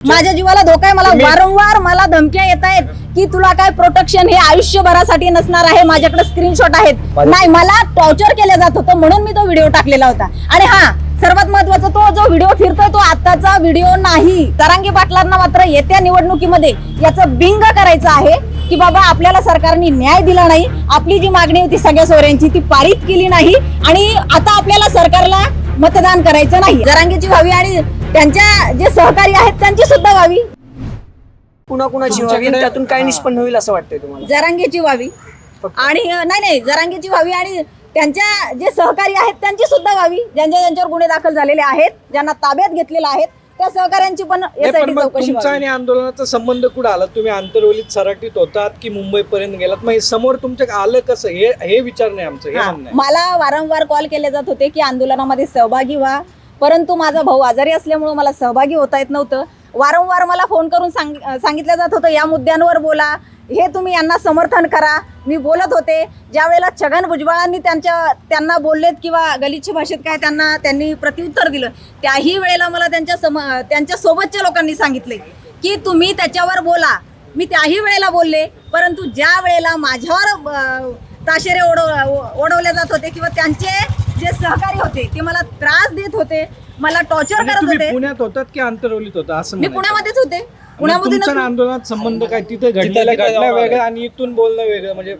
माझ्या जीवाला धोका आहे मला वारंवार मला धमक्या येत आहेत की तुला काय प्रोटेक्शन हे आयुष्यभरासाठी नसणार आहे माझ्याकडे स्क्रीनशॉट आहेत. नाही मला टॉर्चर केलं जात होतं म्हणून मी तो व्हिडिओ टाकलेला होता. आणि हा सर्वात महत्त्वाचा तो जो व्हिडिओ फिरतोय तो आताचा व्हिडिओ नाही. तरांगी पाटलांना मात्र येत्या निवडणुकीमध्ये याचं बिंग करायचं आहे की बाबा आपल्याला सरकारने न्याय दिला नाही. आपली जी मागणी होती सगळ्या सोयऱ्यांची ती पारित केली नाही. आणि आता आपल्याला सरकारला मतदान करायचं नाही. जरांगीची व्हावी आणि त्यांच्या जे सहकारी आहेत त्यांची सुद्धा व्हावी. कुणा कुणाची व्हावी आणि त्यातून काय निष्पन्न होईल असं वाटतंय तुम्हाला? जरांगीची व्हावी. आणि नाही नाही जरांगीची व्हावी आणि त्यांच्या जे सहकारी आहेत त्यांची सुद्धा व्हावी. ज्यांच्या ज्यांच्यावर गुन्हे दाखल झालेले आहेत ज्यांना ताब्यात घेतलेले आहेत त्या सहकाऱ्यांची पण चौकशी तुमचा व्हावी. आणि आंदोलनाचा संबंध कुठं आला? तुम्ही आंतरवलीत सराटीत होतात की मुंबई पर्यंत गेलात? मग हे समोर तुमच्या आलं कसं? हे हे विचार नाही आमचं हा, म्हणणं आहे. मला वारंवार कॉल केले जात होते की आंदोलनामध्ये सहभागी व्हा. परंतु माझा भाऊ आजारी असल्यामुळं मला सहभागी होता येत नव्हतं. वारंवार मला फोन करून सांग सांगितलं जात होतं या मुद्द्यांवर बोला. हे तुम्ही यांना समर्थन करा. मी बोलत होते. ज्या वेळेला छगन भुजबळांनी त्यांच्या त्यांना बोललेत किंवा गलिच्छ भाषेत काय त्यांना त्यांनी प्रत्युत्तर दिलं त्याही वेळेला मला त्यांच्या सम त्यांच्या सोबतच्या लोकांनी सांगितले की तुम्ही त्याच्यावर बोला. मी त्याही वेळेला बोलले परंतु ज्या वेळेला माझ्यावर ताशेरे ओढव ओढवले जात होते किंवा त्यांचे जे सहकारी होते ते मला त्रास देत होते मला टॉर्चर आणि करत तुम्ही होते. पुण्यात होतात की आंतरवलीत होता? असं मी. पुण्यामध्येच होते. आणि आंदोलनात संबंध काय? तिथे घटना जावं वेगळं आणि इथून बोलणं वेगळं म्हणजे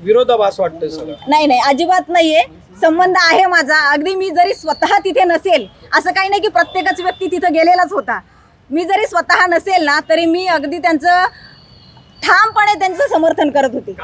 विरोधाभास वाटतं सगळं. नाही नाही अजिबात नाहीये. संबंध आहे माझा. अगदी मी जरी स्वतः तिथे नसेल असं काही नाही की प्रत्येकच व्यक्ती तिथे गेलेलाच होता. मी जरी स्वतः नसेल ना तरी मी अगदी त्यांचं ठामपणे त्यांचं समर्थन करत होते.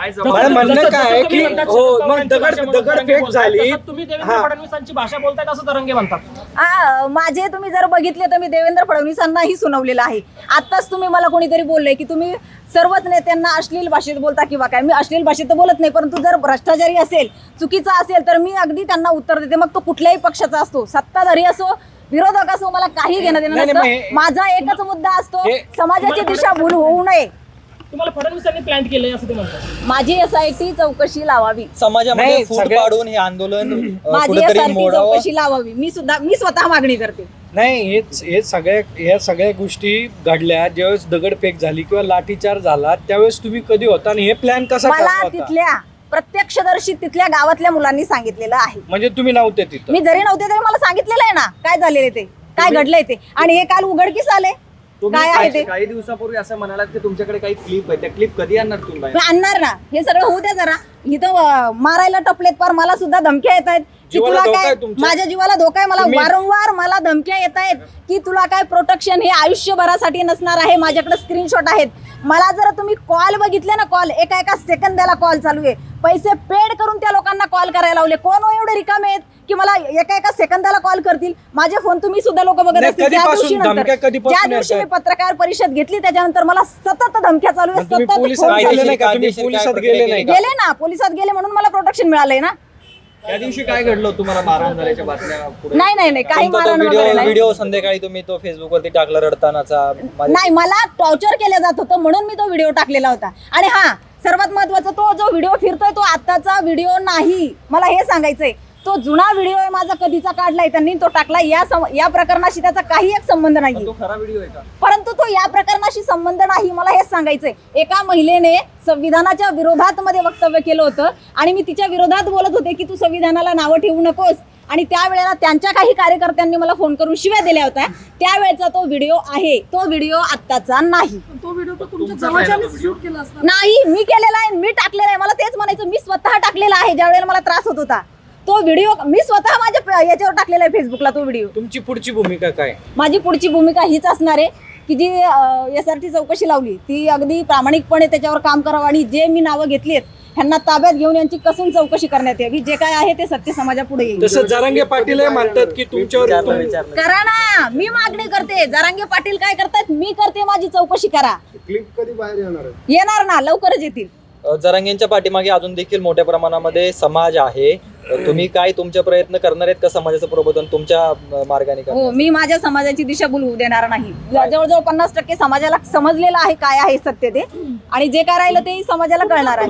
म्हणणं काय आहे की हो मग दगड दगडफेक झाली. तुम्ही देवेंद्र हा. फडणवीसांची भाषा बोलतायत असं तरंगे म्हणतात. आ, माझे तुम्ही जर बघितले तर मी देवेंद्र फडणवीसांनाही सुनावलेलं आहे. आत्ताच तुम्ही मला कोणीतरी बोलले की तुम्ही सर्वच नेत्यांना अश्लील भाषेत बोलता किंवा काय? मी अश्लील भाषेत तर बोलत नाही परंतु जर भ्रष्टाचारी असेल चुकीचा असेल तर मी अगदी त्यांना उत्तर देते. मग तो कुठल्याही पक्षाचा असतो. सत्ताधारी असो विरोधक असो मला काही घेणं देणं नाही, नाही, मग हे- नसतं माझा एकच मुद्दा असतो हे- समाजाची दिशा भूल होऊ नये. तुम्हाला फडणवीसांनी प्लॅन केलंय असं ते म्हणतात. माझी एस आय टी चौकशी लावावी. समाजामध्ये नाही, फूट सगळ्या- पाडून हे आंदोलन अ, माझी कुठेतरी एस आय टी मोडावं. चौकशी लावावी. मी सुद्धा मी स्वतः मागणी करते. नाही हेच हे सगळ्या ह्या सगळ्या गोष्टी घडल्या. ज्यावेळेस दगडफेक झाली किंवा लाठीचार झाला त्यावेळेस तुम्ही कधी होता आणि हे प्लॅन कसा मला होता? तिथल्या प्रत्यक्षदर्शी तिथल्या गावातल्या मुलांनी सांगितलेलं आहे. म्हणजे तुम्ही नव्हते तिथं? मी जरी नव्हते तरी मला सांगितलेलं आहे ना काय झालेले ते? काय घडलंय ते? आणि हे काल उघडकीस आले. काय आहे ते? काही दिवसापूर्वी असं म्हणालात की तुमच्याकडे काही क्लिप आहे. त्या क्लिप कधी आणणार तुम्ही बाहेर? मी आणणार ना. हे सगळं होऊ द्या जरा. इथं अं, मारायला टपलेत पार. मला सुद्धा धमक्या येत आहेत की जीवाला तुला धोका काय आहे तुमच्या? माझ्या जीवाला धोका आहे. मला तुम्ही- वारंवार मला धमक्या येत आहेत की तुला काय प्रोटेक्शन हे आयुष्यभरासाठी नसणार आहे. माझ्याकडे स्क्रीनशॉट आहेत. मला जर तुम्ही कॉल बघितले ना कॉल एका एका सेकंदाला कॉल चालू आहे. पैसे पेड करून त्या लोकांना कॉल करायला लावले. कोण हो एवढे रिकामे आहेत? की मला एका एका सेकंदाला कॉल करतील. माझे फोन तुम्ही सुद्धा लोक बघत असतील. त्या कधीपासून दिवशी नंतर ज्या दिवशी मी पत्रकार परिषद घेतली त्याच्यानंतर मला सतत धमक्या चालू आहे सतत पोलिसात गेले चालू नाही का? तुम्ही कायदेशीर पोलिसात काय गेले प्रक्रिया नाही केली का? गेले ना पोलिसात गेले म्हणून मला प्रोटेक्शन मिळालंय ना. त्या दिवशी काय घडलं तुम्हाला मारहाण झाल्याच्या बातम्या नाही नाही नाही काही मारण व्हिडिओ संध्याकाळी तुम्ही तो फेसबुक वरती टाकला रडतानाचा. नाही मला टॉर्चर केलं जात होतं म्हणून मी तो व्हिडिओ टाकलेला होता. आणि हा सर्वात महत्त्वाचा तो जो व्हिडिओ फिरतोय तो आताचा व्हिडिओ नाही. मला हे सांगायचंय. तो जुना व्हिडिओ आहे माझा कधीचा काढलाय त्यांनी तो टाकला या सम- या प्रकरणाशी त्याचा काही एक संबंध नाही तो खरा व्हिडिओ आहे का? परंतु तो या प्रकरणाशी संबंध नाही मला हेच सांगायचंय. एका महिलेने संविधानाच्या विरोधात मध्ये वक्तव्य केलं होतं आणि मी तिच्या विरोधात बोलत होते की तू संविधानाला नावं ठेवू नकोस. आणि त्यावेळेला त्यांच्या काही कार्यकर्त्यांनी मला फोन करून शिव्या दिल्या होत्या. त्यावेळेचा तो व्हिडिओ आहे. तो व्हिडिओ आत्ताचा नाही. नाही मी केलेला आहे. मी टाकलेला आहे. मला तेच म्हणायचं मी स्वतः टाकलेला आहे ज्या वेळेला मला त्रास होत होता. तो व्हिडिओ मी स्वतः माझ्या याच्यावर टाकलेला आहे फेसबुकला तो व्हिडिओ. तुमची पुढची भूमिका काय? माझी पुढची भूमिका हीच असणार आहे की जी एस आर टी चौकशी लावली ती अगदी प्रामाणिकपणे त्याच्यावर काम करावं आणि जे मी नावं घेतली आहेत ह्यांना ताब्यात घेऊन यांची कसून चौकशी करण्यात यावी. जे काय आहे ते सत्य समाजापुढे येईल. तसं जरांगे पाटील हे म्हणतात की तुमच्यावर करा ना मी मागणी करते. जरांगे पाटील काय करतायत मी करते माझी चौकशी करा. क्लिप कधी बाहेर येणार आहे येणार ना लवकरच येतील. जरांगेंच्या पाठीमागे अजून देखील मोठ्या प्रमाणामध्ये समाज आहे. तुम्ही काय तुमचे प्रयत्न करणार आहेत का समाजाचं प्रबोधन तुमच्या मार्गाने हो करणार मी माझ्या समाजाची दिशाभूल होऊ देणार नाही. जवळजवळ पन्नास टक्के समाजाला समजलेलं आहे काय आहे सत्य ते. आणि जे काय राहिलं ते समाजाला कळणार आहे.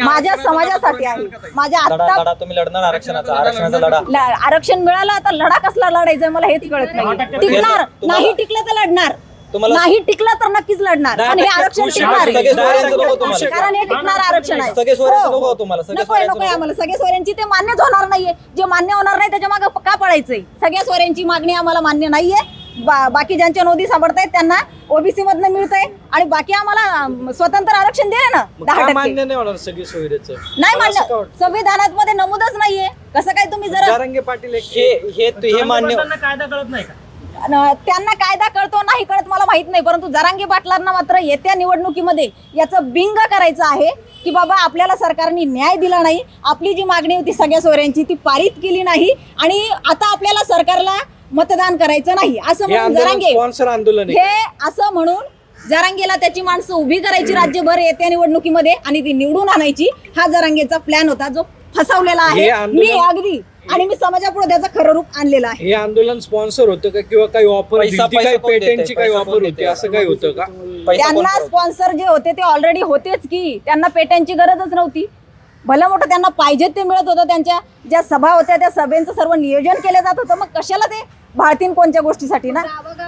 माझ्या समाजासाठी आहे. माझ्या लढा आत्ता लढा तुम्ही लढणार आरक्षणाचा आरक्षणाचा लढा. ल- आरक्षण मिळालं आता लढा कसला लढायचा मला हेच कळत नाही. टिकणार तुम्हाला- नाही टिकलं तर लढणार. तुम्हाला- नाही टिकलं तर नक्कीच लढणार. नाही, आणि हे नाही, आरक्षण कृषी टिकणार सगळे आहे. सोयऱ्यांचं नको तुम्हाला. कारण हे टिकणार आरक्षण आहे. सगळे सोयऱ्यांचं हो. नको तुम्हाला, सगळे नकोय सोयऱ्यांचं नकोय नको. आम्हाला. सगळे सोयऱ्यांची ते मान्यच होणार नाहीये. जे मान्य होणार नाही त्याच्यामागे का पळायचंय? सगळ्या सोयऱ्यांची मागणी आम्हाला मान्य नाहीये. बा- बाकी ज्यांच्या नोंदी सापडतायत त्यांना ओबीसी मधनं मिळतंय. आणि बाकी आम्हाला अं, स्वतंत्र आरक्षण दिलं ना मग दहा का टक्के. मान्य नाही होणार सगळी सोयीचं नाही मला असं का मान्य. वाटतं? संविधानात मध्ये नमूदच नाहीये. कसं काय तुम्ही जरा जारंगे पाटील हे हे हे मान्य न- त्यांना कायदा कळतो नाही कळत मला माहीत नाही. परंतु जरांगे पाटलांना मात्र येत्या निवडणुकीमध्ये याचं बिंग करायचं आहे की बाबा आपल्याला सरकारने न्याय दिला नाही. आपली जी मागणी होती सगळ्या सोयऱ्यांची ती पारित केली नाही आणि आता आपल्याला सरकारला मतदान करायचं नाही. असं हे म्हणून आंदोलन जरांगे स्पॉन्सर आंदोलन आहे. हे असं म्हणून जरांगेला त्याची माणसं उभी करायची राज्यभर येत्या निवडणुकीमध्ये आणि ती निवडून आणायची. हा जरांगेचा प्लॅन होता जो फसवलेला हे आहे. आंदोलन- मी अगदी आणि मी समाजापुढे त्याचं खरं रूप आणलेलं आहे. हे आंदोलन स्पॉन्सर होतं का? किंवा काही ऑफर पैसा- दिलती पैसा काही कोण देतंय? पेटेंटची काही पैसा ऑफर होती? देतंय? असं काही होतं का? पैसा कोण त्यांना? स्पॉन्सर जे होते ते ऑलरेडी होतेच की त्यांना पेट्यांची गरजच नव्हती. भलं मोठं त्यांना पाहिजे ते मिळत होतं त्यांच्या ज्या सभा होत्या त्या सभेचं सर्व नियोजन केलं जात होतं. मग कशाला ते भाळतीन कोणत्या गोष्टीसाठी ना?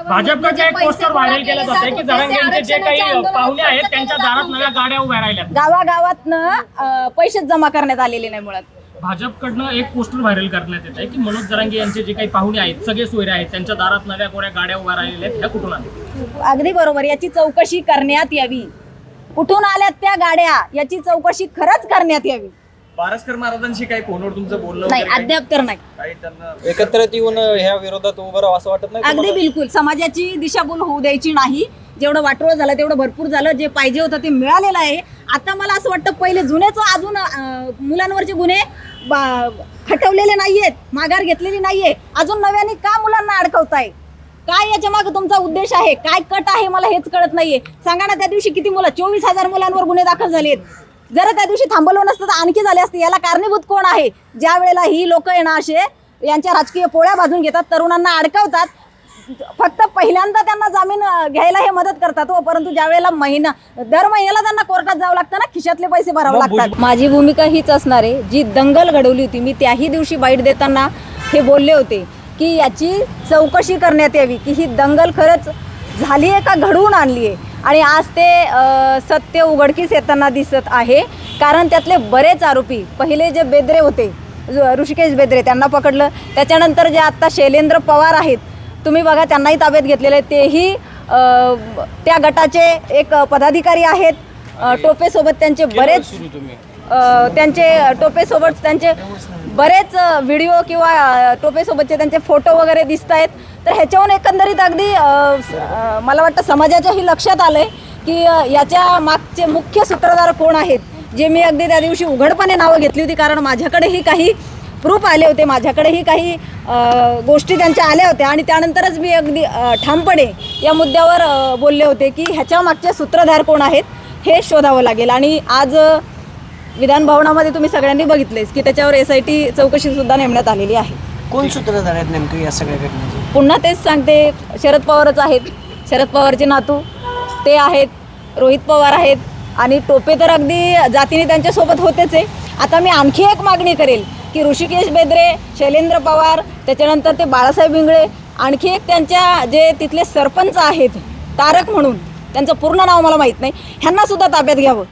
भाजपकडे एक पोस्टर व्हायरल केलं जात आहे की जरांगेंचे जे काही पाहुणे आहेत त्यांच्या दारात नव्या गाड्या उभ्या राहिल्यात. गावागावातनं पैसेच जमा करण्यात आलेले नाही मुळात. भाजपकडनं एक पोस्टर व्हायरल करण्यात येत आहे की मनोज जरांगे यांचे जे काही पाहुणे आहेत सगळे सोयरे आहेत त्यांच्या दारात नव्या कोऱ्या गाड्या उभ्या राहिलेल्या आहेत ह्या कुठून आल्या? अगदी बरोबर याची चौकशी करण्यात यावी. कुठून आल्यात त्या गाड्या? याची चौकशी खरंच करण्यात यावी. पारसकर महाराजांशी काही फोनवर तुमचं बोलणं नाही अद्याप तर नाही. एकत्रित येऊन ह्या विरोधात उभं राहावं असं वाटत नाही अगदी? बिलकुल. समाजाची दिशाभूल होऊ द्यायची नाही. जेवढं वाटोळ झालं तेवढं भरपूर झालं. जे पाहिजे होतं ते मिळालेलं आहे. आता मला असं वाटतं पहिले जुनेच अजून मुलांवरचे गुन्हे हटवलेले नाहीयेत माघार घेतलेली नाहीये. अजून नव्याने का मुलांना अडकवताय? काय याच्या मागे तुमचा उद्देश आहे? काय कट आहे? मला हेच कळत नाहीये. सांगा ना त्या दिवशी किती मुलं चोवीस हजार मुलांवर गुन्हे दाखल झालेत. जर त्या दिवशी थांबवलं नसतं तर आणखी झाले असते. याला कारणीभूत कोण आहे? ज्या वेळेला ही लोक आहे ना असे यांच्या राजकीय पोळ्या बाजून घेतात तरुणांना अडकवतात फक्त पहिल्यांदा त्यांना जामीन घ्यायला हे मदत करतात हो परंतु ज्या वेळेला महिना दर महिन्याला त्यांना कोर्टात जावं लागतं ना खिशातले पैसे भरावे लागतात. माझी भूमिका हीच असणार आहे जी दंगल घडवली होती मी त्याही दिवशी बाईट देताना हे बोलले होते की याची चौकशी करण्यात यावी की ही दंगल खरंच झाली आहे का घडवून आणली आहे? आणि आज ते सत्य उघडकीस येताना दिसत आहे कारण त्यातले बरेच आरोपी पहिले जे बेदरे होते ज- ऋषिकेश बेदरे त्यांना पकडलं. त्याच्यानंतर जे आत्ता शैलेंद्र पवार आहेत तुम्ही बघा त्यांनाही ताब्यात घेतलेलं आहे. तेही त्या गटाचे एक पदाधिकारी आहेत. टोपेसोबत त्यांचे बरेच त्यांचे टोपेसोबत त्यांचे बरेच व्हिडिओ किंवा टोपेसोबतचे त्यांचे फोटो वगैरे दिसत आहेत. तर ह्याच्याहून एकंदरीत अगदी मला वाटतं समाजाच्याही लक्षात आलं आहे की याच्या मागचे मुख्य सूत्रधार कोण आहेत? जे मी अगदी त्या दिवशी उघडपणे नावं घेतली होती कारण माझ्याकडेही काही प्रूफ आले होते माझ्याकडेही काही गोष्टी त्यांच्या आल्या होत्या आणि त्यानंतरच मी अगदी ठामपणे या मुद्द्यावर बोलले होते की ह्याच्या मागचे सूत्रधार कोण आहेत हे शोधावं लागेल. आणि आज विधान भवनामध्ये तुम्ही सगळ्यांनी बघितलेच की त्याच्यावर एस आय टी चौकशी सुद्धा नेमण्यात आलेली आहे. कोण सूत्रधार आहेत नेमकं या सगळ्या घटनेचे? पुन्हा तेच सांगते. शरद पवारच आहेत. शरद पवारचे नातू ते आहेत. रोहित पवार आहेत. आणि टोपे तर अगदी जातीने त्यांच्यासोबत होतेच आहे. आता मी आणखी एक मागणी करेल की ऋषिकेश बेदरे शैलेंद्र पवार त्याच्यानंतर ते बाळासाहेब इंगळे आणखी एक त्यांच्या जे तिथले सरपंच आहेत तारक म्हणून त्यांचं पूर्ण नाव मला माहीत नाही ह्यांना सुद्धा ताब्यात घ्यावं.